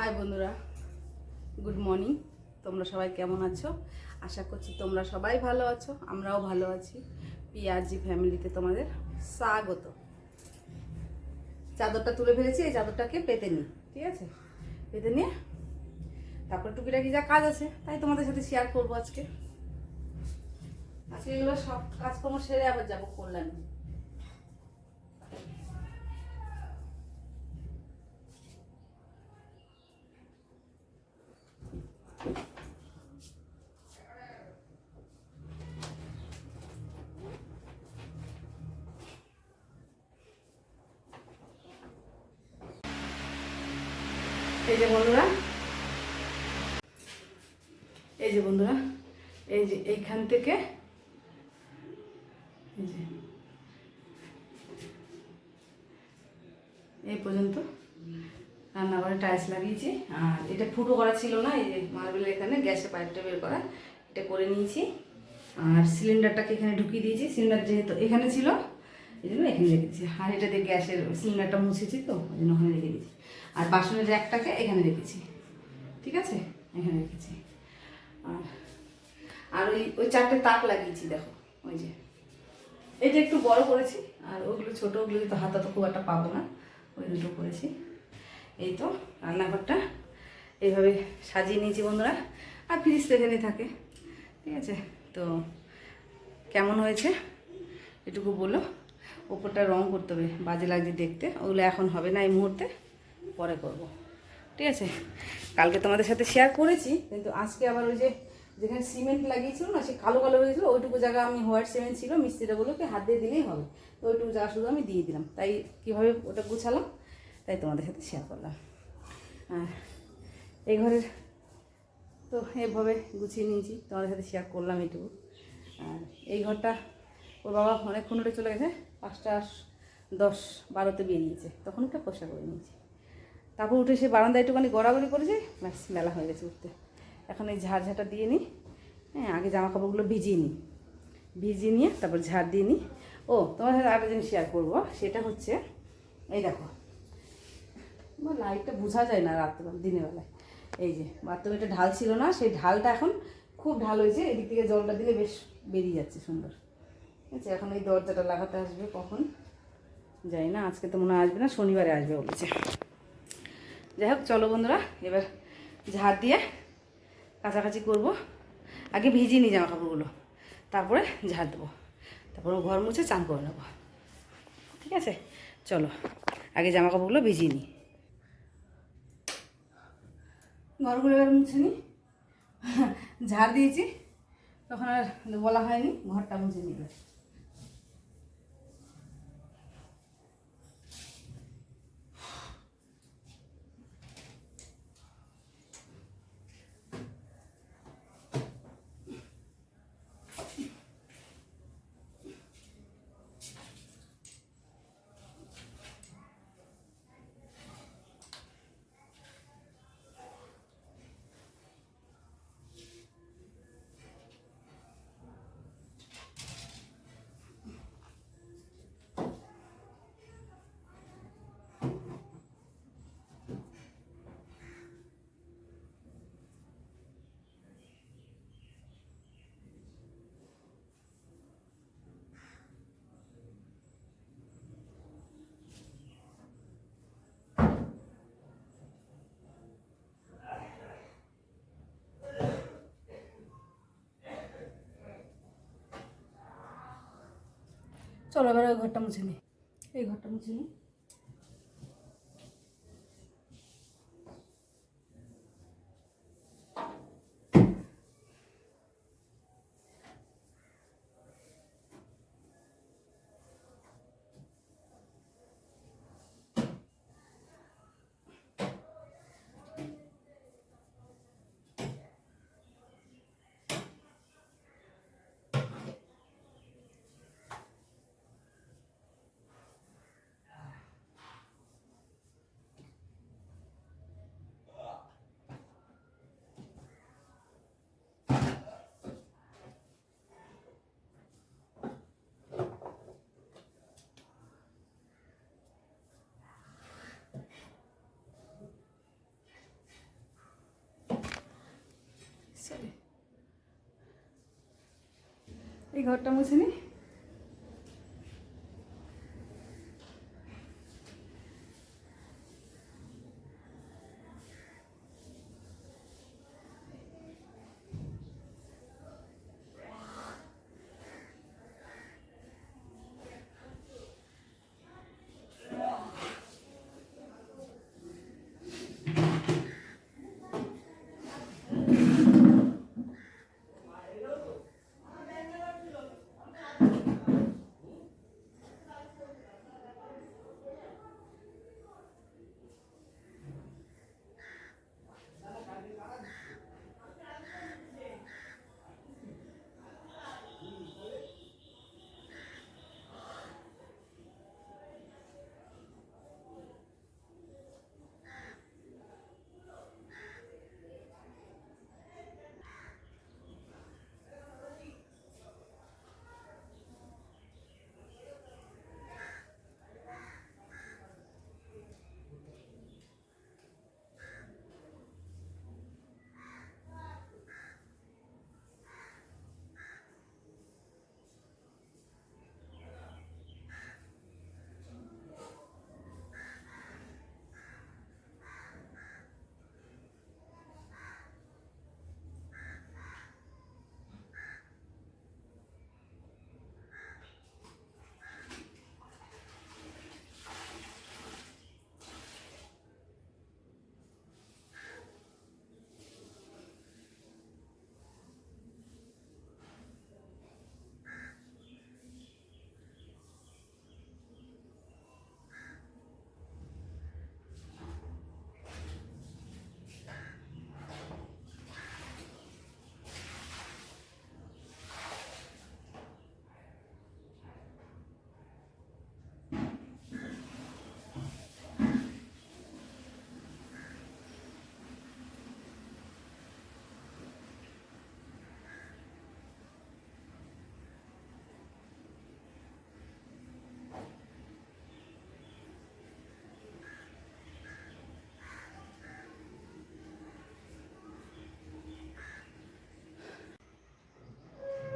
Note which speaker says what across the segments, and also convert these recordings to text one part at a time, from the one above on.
Speaker 1: High বন্ধুরা, good morning. তোমরা সবাই কেমন আছো? আশা করছি তোমরা সবাই ভালো আছো, আমরাও ভালো আছি। পিআরজি ফ্যামিলিতে তোমাদের স্বাগত। চাদরটা তুলে ফেলেছি, এই চাদরটাকে পেতে নিই ঠিক আছে? পেতে নিয়ে তারপর টুকিটাকি যা কাজ আছে, তাই তোমাদের সাথে শেয়ার করব আজকে। আজকে এগুলো সব কাজকর্ম সেরে আবার যাব কল্যাণী। এই যে বন্ধুরা। এই যে বন্ধুরা, এই যে এইখান থেকে এই যে এই পর্যন্ত রান্নাঘরে টাইলস লাগিয়েছি। আর এটা ফুটো করা ছিল না, এই যে মার্বেলের এখানে গ্যাসে পাইপটা বের করা, এটা করে নিয়েছি। আর সিলিন্ডারটাকে এখানে ঢুকিয়ে দিয়েছি। সিলিন্ডার যেহেতু এখানে ছিল এই জন্য এখানে রেখেছি আর এটা দিয়ে গ্যাসের সিলিন্ডারটা মুছেছি তো, ওই জন্য ওখানে রেখে দিয়েছি। আর বাসনের র্যাকটাকে এখানে রেখেছি। ঠিক আছে? এখানে রেখেছি। আর আর ওই ওই চারটে তাক লাগিয়েছি, দেখো, ওই যে। এটা একটু বড় করেছি, আর ওগুলো ছোটো, ওগুলো তো হাতা তো খুব একটা পাবো না। ওই দুটো করেছি। এই তো, রান্নাঘরটা এইভাবে সাজিয়ে নিয়েছি বন্ধুরা। আর ফ্রিজ তো থাকে। ঠিক আছে? তো, কেমন হয়েছে? এটুকু বলো। ওপরটা রং করতে হবে, বাজে লাগছে দেখতে। ওগুলো এখন হবে না এই মুহূর্তে, পরে করব। ঠিক আছে? কালকে তোমাদের সাথে শেয়ার করেছি, কিন্তু আজকে আবার ওই যে যেখানে সিমেন্ট লাগিয়েছিল না, সে কালো কালো হয়েছিল ওইটুকু জায়গা আমি হোয়াইট সিমেন্ট ছিল মিস্ত্রিটা বলোকে হাত দিয়ে দিলেই হবে। তো ওইটুকু জায়গা শুধু আমি দিয়ে দিলাম। তাই কীভাবে ওটা গুছালাম, তাই তোমাদের সাথে শেয়ার করলাম। আর এই ঘরের তো এভাবে গুছিয়ে নিয়েছি, তোমাদের সাথে শেয়ার করলাম এইটুকু আর এই ঘরটা, ওর বাবা অনেকক্ষণ উঠে চলে গেছে। পাঁচটা দশ বারোতে বেরিয়েছে। তখন একটা পোষা করে নিয়েছি। তারপর উঠে সে বারান্দায় একটুখানি গড়াগড়ি করেছে, ব্যাস মেলা হয়ে গেছে উঠতে। এখন এই ঝাড় ঝাঁটা দিয়ে নিই হ্যাঁ আগে জামা কাপড়গুলো ভিজিয়ে নিই। ভিজিয়ে নিয়ে তারপর ঝাড় দিয়ে নিই। ও, তোমার সাথে আরেকটা জিনিস শেয়ার করব। সেটা হচ্ছে, এই দেখো লাইটটা বোঝা যায় না রাত্রে দিনের বেলায়। এই যে বাথরুমে একটা ঢাল ছিল না, সেই ঢালটা এখন খুব ঢাল হয়েছে, এদিক থেকে জলটা দিলে বেশ বেরিয়ে যাচ্ছে সুন্দর। আছে এখন এই দরজাটা লাগাতে আসবে কখন? যাই না, আজকে তো মনে আসবে না, শনিবারে আসবে বলেছে। যাই হোক, চলো বন্ধুরা, এবার ঝাড় দিয়ে কাছাকাছি করব। আগে ভিজিয়ে নিই জামা কাপড়গুলো তারপরে ঝাড় দেবো। তারপরে ঘর মুছে চান করে নেব। ঠিক আছে? চলো, আগে জামা কাপড়গুলো ভিজিয়ে নিই। ঘরগুলো এবার মুছে নিই। ঝাড় দিয়েছি, তখন আর বলা হয়নি, ঘরটা মুছে নিবে চলো এবার ওই ঘরটা মুছে নিই এই ঘরটা মুছে নিই এই ঘরটা মুছে নি।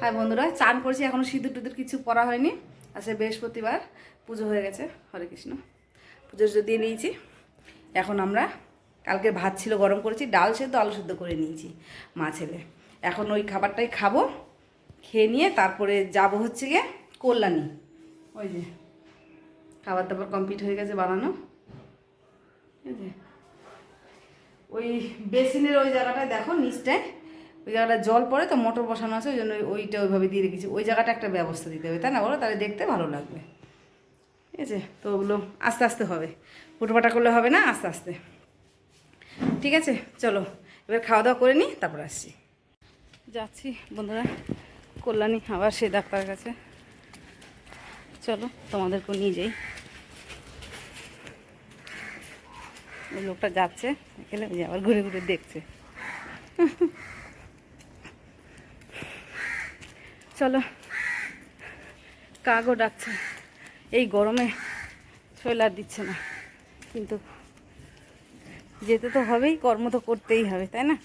Speaker 1: হ্যাঁ বন্ধুরা, চান করেছি, এখনও সিঁদুর টুদুর কিছু পরা হয়নি। আজকে বৃহস্পতিবার, পুজো হয়ে গেছে, হরে কৃষ্ণ। পুজো দিয়ে নিয়েছি। এখন আমরা, কালকে ভাত ছিল, গরম করেছি, ডাল সেদ্ধ, আলু সেদ্ধ করে নিয়েছি মা ছেলে। এখন ওই খাবারটাই খাব, খেয়ে নিয়ে তারপরে যাব হচ্ছে গিয়ে কল্যাণী। ওই যে, খাবার দাবার কমপ্লিট হয়ে গেছে বানানো। ওই বেসিনের ওই জায়গাটায় দেখো, নিচটায় ওই জায়গাটা জল পড়ে তো মোটর বসানো আছে, ওই জন্য ওইটা ওইভাবে দিয়ে রেখেছি। ওই জায়গাটা একটা ব্যবস্থা দিতে হবে, তাই না বলো? তাহলে দেখতে ভালো লাগবে। ঠিক আছে তো ওগুলো আস্তে আস্তে হবে। ফুটোপাটা করলে হবে না, আস্তে আস্তে। ঠিক আছে, চলো। এবার খাওয়া দাওয়া করে নিই তারপর আসছি। যাচ্ছি, বন্ধুরা। কল্যাণী আবার সেই ডাক্তারের কাছে। চলো, তোমাদেরকেও নিয়ে যাই। ওই লোকটা যাচ্ছে ওই আবার ঘুরে ঘুরে দেখছে। চলো। কাগও ডাকছে। এই গরমে আর দিচ্ছে না। কিন্তু যেতে তো হবেই কর্ম তো করতেই হবে তাই না?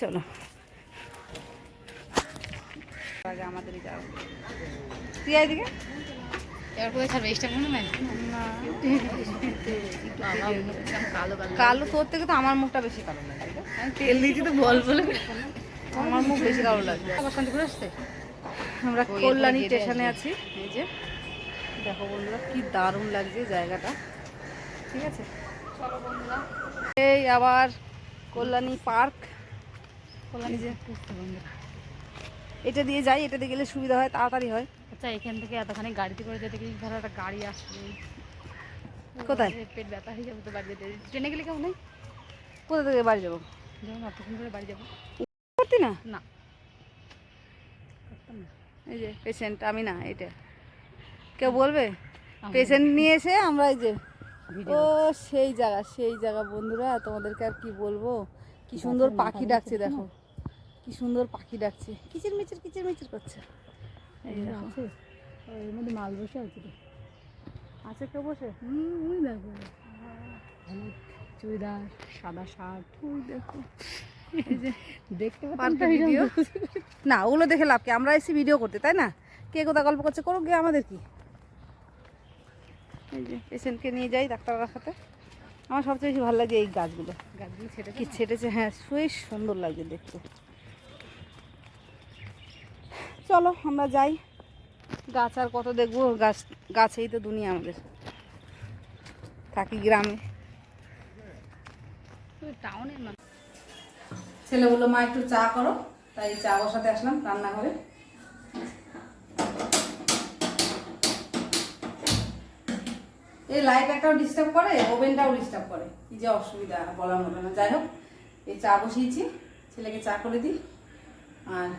Speaker 1: চলো। আগে আমাদেরই যাও। তুই এদিকে?
Speaker 2: কালো
Speaker 1: তোর থেকে তো আমার মুখটা বেশি কালো লাগে
Speaker 2: তেল দিয়েছি তো বল বলে।
Speaker 1: আমার মুখ বেশি কালো লাগে
Speaker 2: আবার শান্তিপুর আসতে
Speaker 1: আমরা কল্যাণী স্টেশনে আছি। এই যে। দেখো বন্ধুরা কি দারুণ লাগছে জায়গাটা। ঠিক আছে? চলো বন্ধুরা। এই আবার কল্যাণী পার্ক। কল্যাণী যে এটা দিয়ে যাই এটা দিয়ে গেলে সুবিধা হয় তাড়াতাড়ি হয়।
Speaker 2: আচ্ছা এখান থেকে এতখানি গাড়িতে করে যেতে গেলে ধরো একটা গাড়ি আসবে?
Speaker 1: কোথায়?
Speaker 2: পেট ব্যথা হয়ে যাবে তো বাড়ি যেতে। ট্রেনে গেলে কেমন নেই
Speaker 1: কোথা থেকে বাড়ি যাব?
Speaker 2: যেমন অতক্ষণ করে বাড়ি যাব।
Speaker 1: করতি না?
Speaker 2: না।
Speaker 1: এই যে পেশেন্ট আমি না এটা। কেউ বলবে? পেশেন্ট নিয়ে এসে আমরা এই যে ও সেই জায়গা সেই জায়গা বন্ধুরা তোমাদেরকে আর কি বলব? কি সুন্দর পাখি ডাকছে দেখো। কি সুন্দর পাখি ডাকছে। কিচির মিচির কিচির মিচির করছে। এই দেখো।
Speaker 2: আছে? এর মধ্যে মাল বসে আছে
Speaker 1: আছে কেউ বসে?
Speaker 2: হুম ওই দেখো। চুড়িদার সাদা শার্ট।
Speaker 1: ওই দেখো।
Speaker 2: দেখতে
Speaker 1: ভিডিও না ওগুলো দেখে লাভ কি? আমরা এসে ভিডিও করতে তাই না? কে কোথা গল্প করছে করুক গিয়ে আমাদের কি? এই যে। পেশেন্টকে নিয়ে যাই ডাক্তার দেখাতে আমার সবচেয়ে বেশি ভালো লাগে এই গাছগুলো।
Speaker 2: গাছগুলো ছেড়ে
Speaker 1: কি ছেটেছে? হ্যাঁ বেশ সুন্দর লাগছে দেখতে। চলো আমরা যাই। গাছ আর কত দেখব? গাছ গাছেই তো দুনিয়া আমাদের। থাকি গ্রামে।
Speaker 2: টাউনের
Speaker 1: ছেলে বলল মা একটু চা করো। তাই চা বসাতে আসলাম রান্নাঘরে। এই লাইট একটাও ডিস্টার্ব করে ওভেনটাও ডিস্টার্ব করে। কি যে অসুবিধা বলার মতো না। যাই হোক, এই চা বসিয়েছি। ছেলেকে চা করে দিই। আর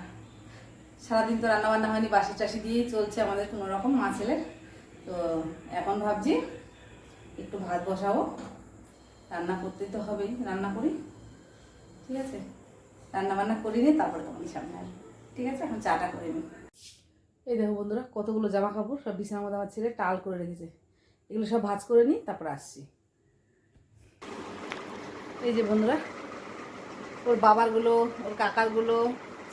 Speaker 1: সারাদিন তো রান্না বান্না হয়নি, বাসি টাসি দিয়েই চলছে আমাদের কোনো রকম, মা ছেলের তো এখন ভাবছি একটু ভাত বসাবো। রান্না করতে তো হবেই, রান্না করি। ঠিক আছে? রান্না বান্না করে নিয়ে তারপরে তোমাদের সামনে আসব। ঠিক আছে? এখন চাটা করে নিই। এই দেখো বন্ধুরা, কতগুলো জামা কাপড় সব বিছানার মধ্যে আমার ছেলে টাল করে রেখেছে। এগুলো সব ভাজ করে নিই, তারপর আসছি। এই যে বন্ধুরা, ওর বাবারগুলো, ওর কাকারগুলো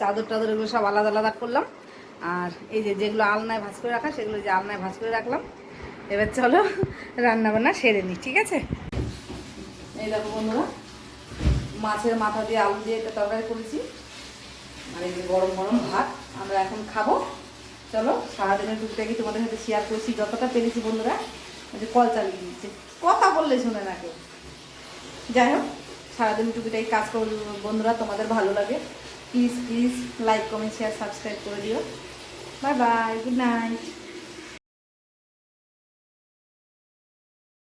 Speaker 1: চাদর টাদর এগুলো সব আলাদা আলাদা করলাম। আর এই যে যেগুলো আলনায় ভাজ করে রাখা, সেগুলো যে আলনায় ভাজ করে রাখলাম। এবার চলো রান্না বান্না সেরে নিই, ঠিক আছে? এই দেখো বন্ধুরা মাছের মাথা দিয়ে আলু দিয়ে একটা তরকারি করেছি। এই যে গরম গরম ভাত, আমরা এখন খাব। চলো, সারাদিনের টুকটাকি তোমাদের সাথে শেয়ার করছি, যতটা পেরেছি বন্ধুরা। যে কল চালিয়ে দিচ্ছে কথা বললে শুনে না কেউ। যাই হোক, সারাদিন টুকিটাই কাজ করো বন্ধুরা, তোমাদের ভালো লাগে। Please please like comment share subscribe করে দিও। Bye bye good night